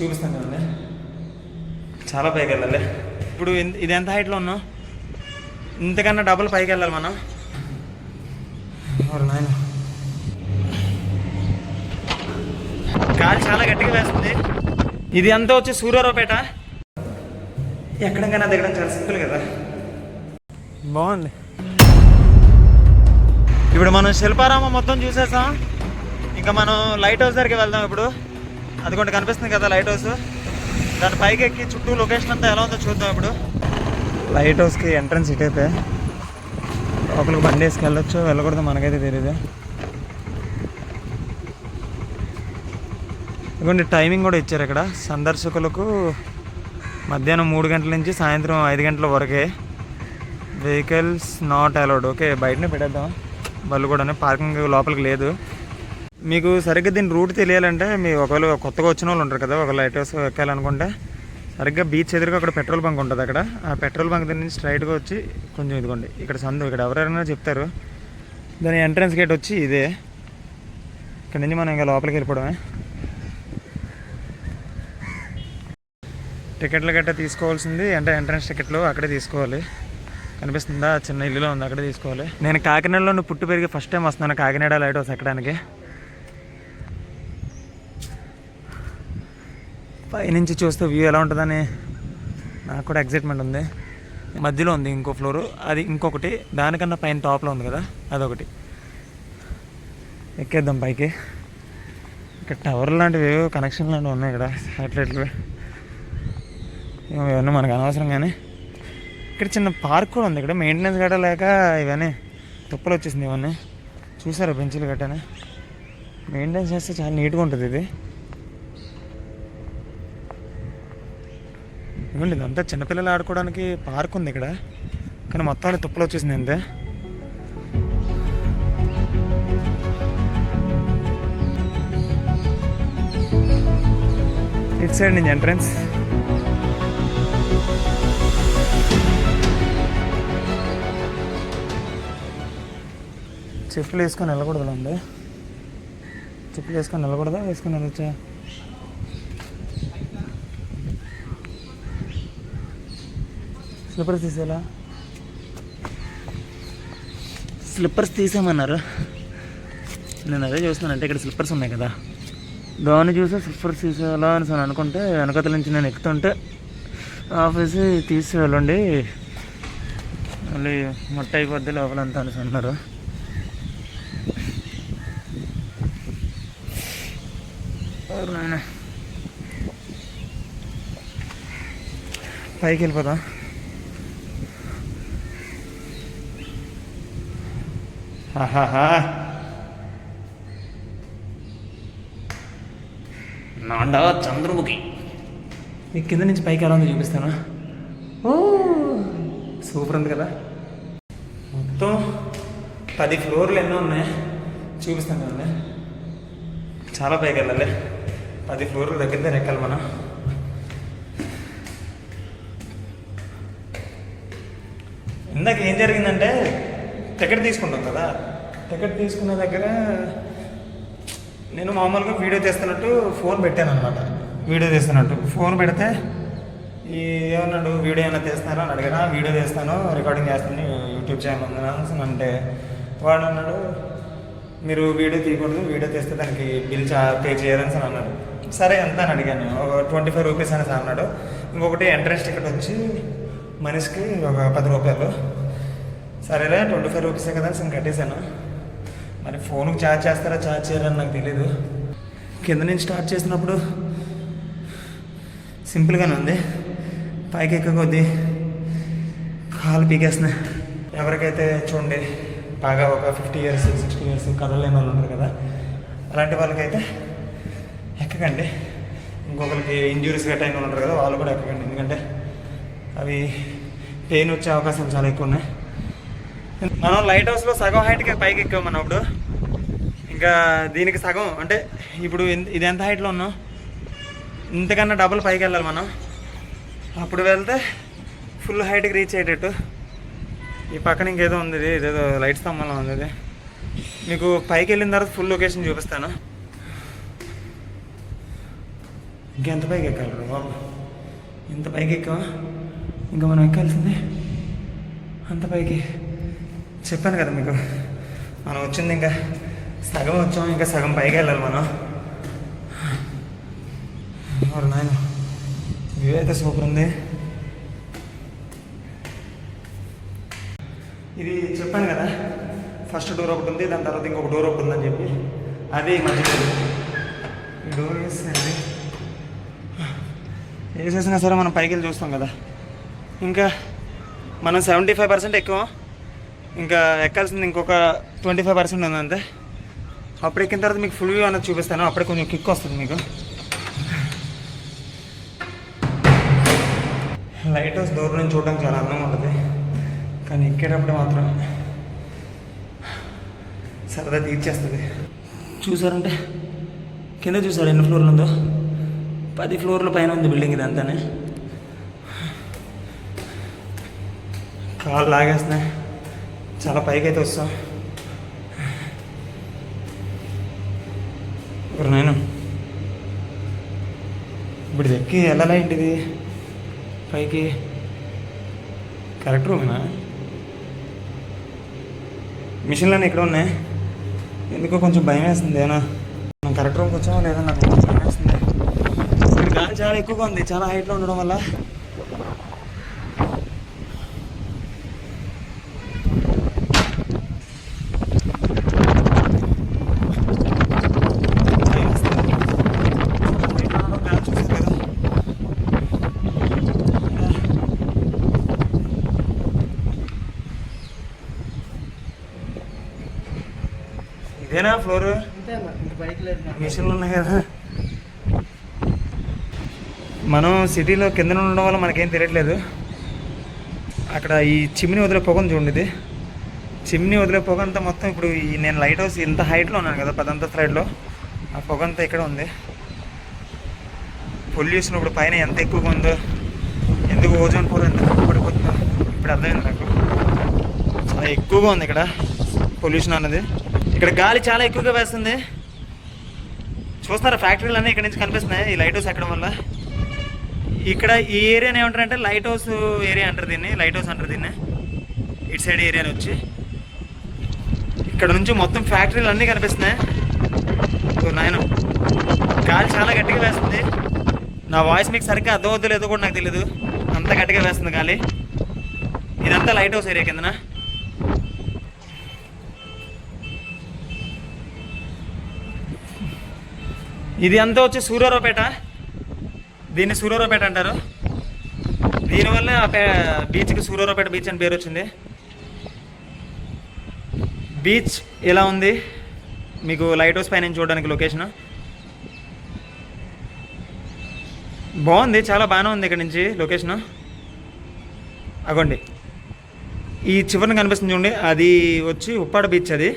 చూపిస్తాను కదండి చాలా పైకి వెళ్ళాలి ఇప్పుడు ఇది ఎంత హైట్లో ఉన్నాం ఇంతకన్నా డబుల్ పైకి వెళ్ళాలి మనం నాయన. గాలి చాలా గట్టిగా వేస్తుంది. ఇది అంతా వచ్చి సూర్యారావుపేట? ఎక్కడికైనా దిగడం చాలా సింపుల్ కదా. బాగుంది. ఇప్పుడు మనం శిల్పారామం మొత్తం చూసేసాం. ఇంకా మనం లైట్ హౌస్ దగ్గరికి వెళ్దాం ఇప్పుడు. అది కనిపిస్తుంది కదా లైట్ హౌస్ దాని పైకి ఎక్కి చుట్టూ లొకేషన్ అంతా ఎలా ఉందో చూద్దాం ఇప్పుడు. లైట్ హౌస్కి ఎంట్రన్స్ ఇటైతే లోపలికి బండి వేసుకు వెళ్ళొచ్చు వెళ్ళకూడదు మనకైతే తెలియదు ఇదిగోండి టైమింగ్ కూడా ఇచ్చారు ఇక్కడ. సందర్శకులకు మధ్యాహ్నం మూడు గంటల నుంచి సాయంత్రం ఐదు గంటల వరకే. వెహికల్స్ నాట్ అలౌడ్ ఓకే బయటనే పెట్టేద్దాం. బళ్ళు కూడా పార్కింగ్ లోపలికి లేదు. మీకు సరిగ్గా దీని రూట్ తెలియాలంటే మీ ఒకవేళ కొత్తగా వచ్చిన వాళ్ళు ఉంటారు కదా ఒక లైట్ హౌస్ ఎక్కాలనుకుంటే సరిగ్గా బీచ్ ఎదురుగా అక్కడ పెట్రోల్ బంక్ ఉంటుంది అక్కడ. ఆ పెట్రోల్ బంక్ దగ్గర నుంచి స్ట్రైట్గా వచ్చి కొంచెం ఇదిగోండి ఇక్కడ సందు ఇక్కడ ఎవరైనా చెప్తారు. దాని ఎంట్రన్స్ గేట్ వచ్చి ఇదే. ఇక్కడ నుంచి మనం ఇంకా లోపలికి వెళ్ళిపోవడమే. టికెట్లు గట్రా తీసుకోవాల్సింది అంటే ఎంట్రన్స్ టికెట్లు అక్కడే తీసుకోవాలి. కనిపిస్తుందా? చిన్న ఇల్లులో ఉంది అక్కడే తీసుకోవాలి. నేను కాకినాడలో పుట్టి పెరిగి ఫస్ట్ టైం వస్తున్నాను కాకినాడ లైట్ హౌస్ ఎక్కడానికి. పైనుంచి చూస్తే వ్యూ ఎలా ఉంటుందని నాకు కూడా ఎగ్జైట్మెంట్ ఉంది. మధ్యలో ఉంది ఇంకో ఫ్లోరు అది ఇంకొకటి దానికన్నా పైన టాప్లో ఉంది కదా అదొకటి. ఎక్కేద్దాం పైకి. ఇక్కడ టవర్ లాంటివి కనెక్షన్ లాంటివి ఉన్నాయి ఇక్కడ సాటిలైట్లు ఇవన్నీ మనకు అనవసరం కానీ ఇక్కడ చిన్న పార్క్ కూడా ఉంది ఇక్కడ మెయింటెనెన్స్ గట్రా లేక ఇవన్నీ తుప్పలు వచ్చేసింది ఇవన్నీ. చూసారా బెంచ్లు గట్టానే మెయింటెనెన్స్ చేస్తే చాలా నీట్గా ఉంటుంది ఇది. ఏమండి ఇదంతా చిన్నపిల్లలు ఆడుకోవడానికి పార్క్ ఉంది ఇక్కడ. కానీ మొత్తాన్ని తుప్పలు వచ్చేసింది అంతే. ఇట్ సైడ్ నుంచి ఎంట్రన్స్. చెప్పులు వేసుకొని వెళ్ళకూడదు అండి. చెప్పులు వేసుకొని వెళ్ళకూడదా? వేసుకొని వెళ్ళొచ్చా? స్లిప్పర్స్ తీసేలా స్లిప్పర్స్ తీసేమన్నారు నేను అదే చూస్తున్నాను అంటే ఇక్కడ స్లిప్పర్స్ ఉన్నాయి కదా. దాన్ని చూసి స్లిప్పర్స్ తీసేయాలా అని నేను అనుకుంటే వెనకతల నుంచి నేను ఎక్కుతుంటే ఆఫీస్ తీసి వెళ్ళండి మళ్ళీ మొట్ట అయిపోద్ది లోపలంతా అని అన్నారు. పైకి వెళ్ళిపోతాం నాండా చంద్రముఖి. ఈ కింద నుంచి పైకి ఎలా ఉందో చూపిస్తాను? ఓ సూపర్ ఉంది కదా. మొత్తం పది ఫ్లోర్లు ఎన్నో ఉన్నాయి. చూపిస్తాను కదా. చాలా పైకి వెళ్ళాలి. పది ఫ్లోర్లు దగ్గర దగ్గర ఎక్కాలి మనం. ఇందాక ఏం జరిగిందంటే టికెట్ తీసుకుంటాం కదా. టికెట్ తీసుకున్న దగ్గర నేను మామూలుగా వీడియో తీస్తున్నట్టు ఫోన్ పెట్టాను అనమాట వీడియో తీస్తున్నట్టు. ఫోన్ పెడితే ఈ ఏమన్నాడు వీడియో ఏమైనా తీస్తారా అని అడిగినా. వీడియో తీస్తాను రికార్డింగ్ చేస్తాను యూట్యూబ్ ఛానల్ ఉంది అంటే వాడు అన్నాడు మీరు వీడియో తీయకూడదు వీడియో తీస్తే దానికి బిల్ చా పే చేయాలని అన్నాడు. సరే ఎంత అని అడిగాను. ఒక ట్వంటీ ఫైవ్ రూపీస్ అనేసి అన్నాడు. ఇంకొకటి ఎంట్రెన్స్ టికెట్ వచ్చి మనిషికి ఒక పది రూపాయలు. సరేలే ట్వంటీ ఫైవ్ రూపీసే కదా అని కట్టేశాను. మరి ఫోన్కి ఛార్జ్ చేస్తారా ఛార్జ్ చేయాలని నాకు తెలియదు కింద నుంచి స్టార్ట్ చేసినప్పుడు సింపుల్గానే ఉంది. పైకి ఎక్కకొద్దీ కాలు పీకేస్తున్నాయి. ఎవరికైతే చూడండి బాగా ఒక ఫిఫ్టీ ఇయర్స్ సిక్స్టీ ఇయర్స్ కదలేని వాళ్ళు ఉంటారు కదా అలాంటి వాళ్ళకైతే ఎక్కకండి. ఇంకొకరికి ఇంజ్యూరీస్ గట్ట అయిన ఉంటారు కదా వాళ్ళు కూడా ఎక్కకండి. ఎందుకంటే అవి పెయిన్ వచ్చే అవకాశం చాలా ఎక్కువ ఉన్నాయి. మనం లైట్ హౌస్లో సగం హైట్కి పైకి ఎక్కాం మనం ఇప్పుడు. ఇంకా దీనికి సగం అంటే ఇప్పుడు ఇది ఎంత హైట్లో ఉన్నాం? ఇంతకన్నా డబుల్ పైకి వెళ్ళాలి మనం. అప్పుడు వెళ్తే ఫుల్ హైట్కి రీచ్ అయ్యేటట్టు. ఈ పక్కన ఇంకేదో ఉంది ఇది ఇదేదో లైట్ స్తంభంలో ఉంది ఇది. మీకు పైకి వెళ్ళిన తర్వాత ఫుల్ లొకేషన్ చూపిస్తాను. ఇంకెంత పైకి ఎక్కాలి బాబు? ఇంత పైకి ఎక్కావా? ఇంకా మనం ఎక్కాల్సిందే. అంత పైకి. చెప్పాను కదా మీకు. మనం వచ్చింది ఇంకా సగం వచ్చాం ఇంకా సగం పైకి వెళ్ళాలి మనం. ఎవరు నాయన వ్యూ అయితే సూపర్ ఉంది. ఇది చెప్పాను కదా ఫస్ట్ డోర్ ఒకటి ఉంది దాని తర్వాత ఇంకొక డోర్ ఒకటి ఉందని చెప్పి. అదే ఈ మధ్య డోర్ ఈ డోర్ వేసేసినా సరే మనం పైకి వెళ్ళి చూస్తాం కదా. ఇంకా మనం సెవెంటీ ఫైవ్ పర్సెంట్ ఎక్కువ ఇంకా ఎక్కాల్సింది ఇంకొక ట్వంటీ ఫైవ్ పర్సెంట్ ఉంది అంతే అప్పుడు ఎక్కిన తర్వాత మీకు ఫుల్ వ్యూ అనేది చూపిస్తాను. అప్పుడే కొంచెం కిక్ వస్తుంది మీకు. లైట్ హౌస్ దూరం నుంచి చూడడానికి చాలా అందంగా ఉంటుంది. కానీ ఎక్కేటప్పుడు మాత్రం సరదా తీర్చేస్తుంది. చూసారంటే? కింద చూసారు ఎన్ని ఫ్లోర్లు ఉందో? పది ఫ్లోర్ల పైన ఉంది బిల్డింగ్ ఇదంతానే. కాళ్ళు లాగేస్తున్నాయి. చాలా పైకి అయితే వస్తాం. ఎవరు నేను ఇప్పుడు ఎక్కి వెళ్ళాలా ఏంటిది? పైకి. కరెక్ట్ రూమేనా? మిషన్లన్నీ ఇక్కడ ఉన్నాయి. ఎందుకో కొంచెం భయం వేస్తుంది ఏనా మనం కరెక్ట్ రూమ్కి వచ్చామో లేదా నాకు కొంచెం భయం వేస్తుంది. ఇక్కడ గాలి చాలా ఎక్కువగా ఉంది చాలా హైట్లో ఉండడం వల్ల భయం వేస్తుంది. హైట్లో ఉండడం గాలి చూస్తారు కదా. ఇదేనా ఫ్లోర్. మిషన్లు ఉన్నాయి కదా. మనం సిటీలో కింద ఉండడం వల్ల మనకేం తెలియట్లేదు. అక్కడ ఈ చిమ్ని వదిలే చూడండి ఇది. చిమ్ని వదిలే పొగ అంతా మొత్తం ఇప్పుడు ఈ నేను లైట్ హౌస్ ఇంత హైట్లో ఉన్నాను కదా పదంత సైడ్లో ఆ పొగ అంతా ఇక్కడ ఉంది. పొల్యూషన్ ఇప్పుడు పైన ఎంత ఎక్కువగా ఉందో ఎందుకు ఓజోన్ పొర ఎంత పడిపోతుందో ఇప్పుడు అర్థమైంది నాకు. చాలా ఎక్కువగా ఉంది ఇక్కడ పొల్యూషన్ అన్నది. ఇక్కడ గాలి చాలా ఎక్కువగా వేస్తుంది. చూస్తున్నారు ఫ్యాక్టరీలు అన్నీ ఇక్కడ నుంచి కనిపిస్తున్నాయి ఈ లైట్ హౌస్ ఎక్కడం వల్ల. ఇక్కడ ఈ ఏరియాని ఏమంటారంటే లైట్ హౌస్ ఏరియా అంటారు దీన్ని లైట్ హౌస్ అంటారు దీన్ని. ఇటు సైడ్ ఏరియాని వచ్చి. ఇక్కడ నుంచి మొత్తం ఫ్యాక్టరీలు అన్నీ కనిపిస్తున్నాయి. నాయన గాలి చాలా గట్టిగా వేస్తుంది. నా వాయిస్ మీకు సరిగ్గా అర్థమవుతుందో లేదో కూడా నాకు తెలియదు అంత గట్టిగా వేస్తుంది గాలి. ఇదంతా లైట్ హౌస్ ఏరియా కిందనా? ఇది అంతా వచ్చి సూర్యారావుపేట. దీన్ని సూర్యారావుపేట అంటారు. దీనివల్ల ఆ పే బీచ్కి సూర్యారావుపేట బీచ్ అని పేరు వచ్చింది. బీచ్ ఎలా ఉంది? మీకు లైట్ హౌస్ పైన చూడడానికి లొకేషన్. బాగుంది చాలా బాగానే ఉంది ఇక్కడ నుంచి లొకేషన్. అగోండి. ఈ చివరిని కనిపిస్తుంది చూడండి అది వచ్చి ఉప్పాడ బీచ్ అది.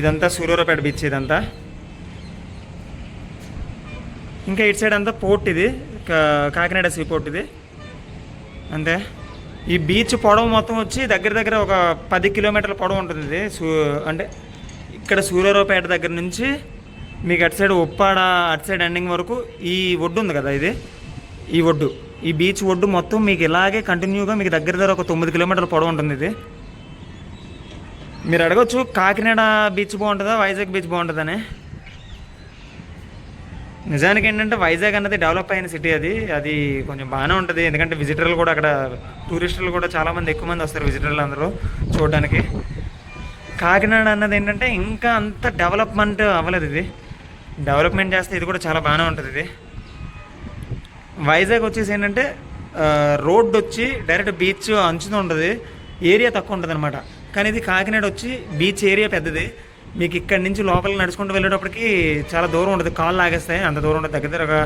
ఇదంతా సూర్యారావుపేట బీచ్ ఇదంతా. ఇంకా ఇటు సైడ్ అంతా పోర్ట్ ఇది. కా- కాకినాడ సీ పోర్ట్ ఇది. అంతే. ఈ బీచ్ పొడవు మొత్తం వచ్చి దగ్గర దగ్గర ఒక పది కిలోమీటర్ల పొడవు ఉంటుంది ఇది. సూ అంటే ఇక్కడ సూర్యారావుపేట దగ్గర నుంచి మీకు అటు సైడ్ ఉప్పాడ అటు సైడ్ ఎండింగ్ వరకు ఈ ఒడ్డు ఉంది కదా ఇది. ఈ ఒడ్డు. ఈ బీచ్ ఒడ్డు మొత్తం మీకు ఇలాగే కంటిన్యూగా మీకు దగ్గర దగ్గర ఒక తొమ్మిది కిలోమీటర్ల పొడవు ఉంటుంది ఇది. మీరు అడగచ్చు కాకినాడ బీచ్ బాగుంటుందా వైజాగ్ బీచ్ బాగుంటుందని. నిజానికి ఏంటంటే వైజాగ్ అన్నది డెవలప్ అయిన సిటీ అది. అది కొంచెం బాగానే ఉంటుంది. ఎందుకంటే విజిటర్లు కూడా అక్కడ టూరిస్టులు కూడా చాలామంది ఎక్కువ మంది వస్తారు విజిటర్లు అందరూ చూడడానికి. కాకినాడ అన్నది ఏంటంటే ఇంకా అంత డెవలప్మెంట్ అవ్వలేదు ఇది. డెవలప్మెంట్ చేస్తే ఇది కూడా చాలా బాగానే ఉంటుంది ఇది. వైజాగ్ వచ్చేసి ఏంటంటే రోడ్డు వచ్చి డైరెక్ట్ బీచ్ అంచుతో ఉంటుంది. ఏరియా తక్కువ ఉంటుంది అనమాట కానీ ఇది కాకినాడ వచ్చి బీచ్ ఏరియా పెద్దది. మీకు ఇక్కడి నుంచి లోపలికి నడుచుకుంటూ వెళ్ళేటప్పటికి చాలా దూరం ఉంటుంది. కాళ్ళు లాగేస్తాయి. అంత దూరం ఉంటుంది. దగ్గర దగ్గర ఒక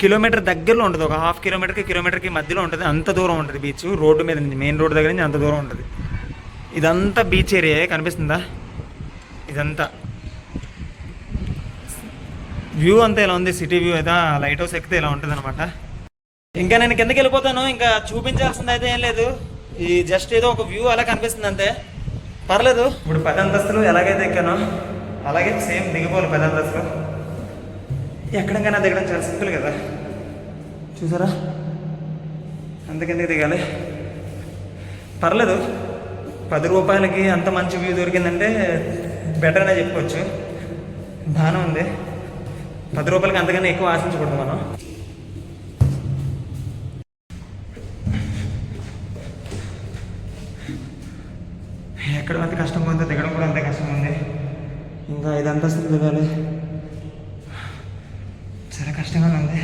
కిలోమీటర్ దగ్గరలో ఉంటుంది. ఒక హాఫ్ కిలోమీటర్కి కిలోమీటర్కి మధ్యలో ఉంటుంది. అంత దూరం ఉంటుంది బీచ్. రోడ్డు మీద నుంచి మెయిన్ రోడ్డు దగ్గర నుంచి అంత దూరం ఉంటుంది. ఇదంతా బీచ్ ఏరియా కనిపిస్తుందా? ఇదంతా. వ్యూ అంతా ఇలా ఉంది? సిటీ వ్యూ అయితే లైట్ హౌస్ ఎక్కితే ఇలా ఉంటుంది అనమాట ఇంకా నేను కిందకి వెళ్ళిపోతాను. ఇంకా చూపించాల్సింది అయితే ఏం లేదు. ఈ జస్ట్ ఏదో ఒక వ్యూ అలా కనిపిస్తుంది అంతే. పర్లేదు. ఇప్పుడు పది అంతస్తులు ఎలాగైతే ఎక్కానో అలాగే సేమ్ దిగిపోవాలి పది అంతస్తులు ఎక్కడికైనా దిగడం చాలా సింపుల్ కదా. చూసారా? అందుకెందుకు దిగాలి? పర్లేదు. పది రూపాయలకి అంత మంచి వ్యూ దొరికిందంటే బెటర్ అనే చెప్పుకోవచ్చు. బాగానే ఉంది. పది రూపాయలకి అంతకన్నా ఎక్కువ ఆశించకూడదు మనం. ఎక్కడ అంత కష్టంగా ఉందో దిగడం కూడా అంతే కష్టంగా ఉంది ఇంకా ఐదు అంతస్తులు దిగాలి. చాలా కష్టంగానే ఉంది.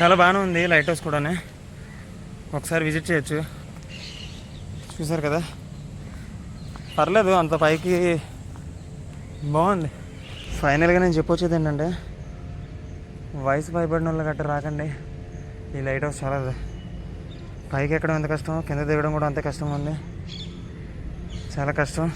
చాలా బాగానే ఉంది లైట్ హౌస్ కూడా ఒకసారి విజిట్ చేయొచ్చు. చూసారు కదా? పర్లేదు అంత పైకి బాగుంది. ఫైనల్గా నేను చెప్పొచ్చేది ఏంటంటే వయసు భయపడిన వాళ్ళు గట్ట రాకండి. ఈ లైట్ హౌస్ చాలా పైకి ఎక్కడం ఎంత కష్టం? కింద దిగడం కూడా అంత కష్టం ఉంది చాలా కష్టం.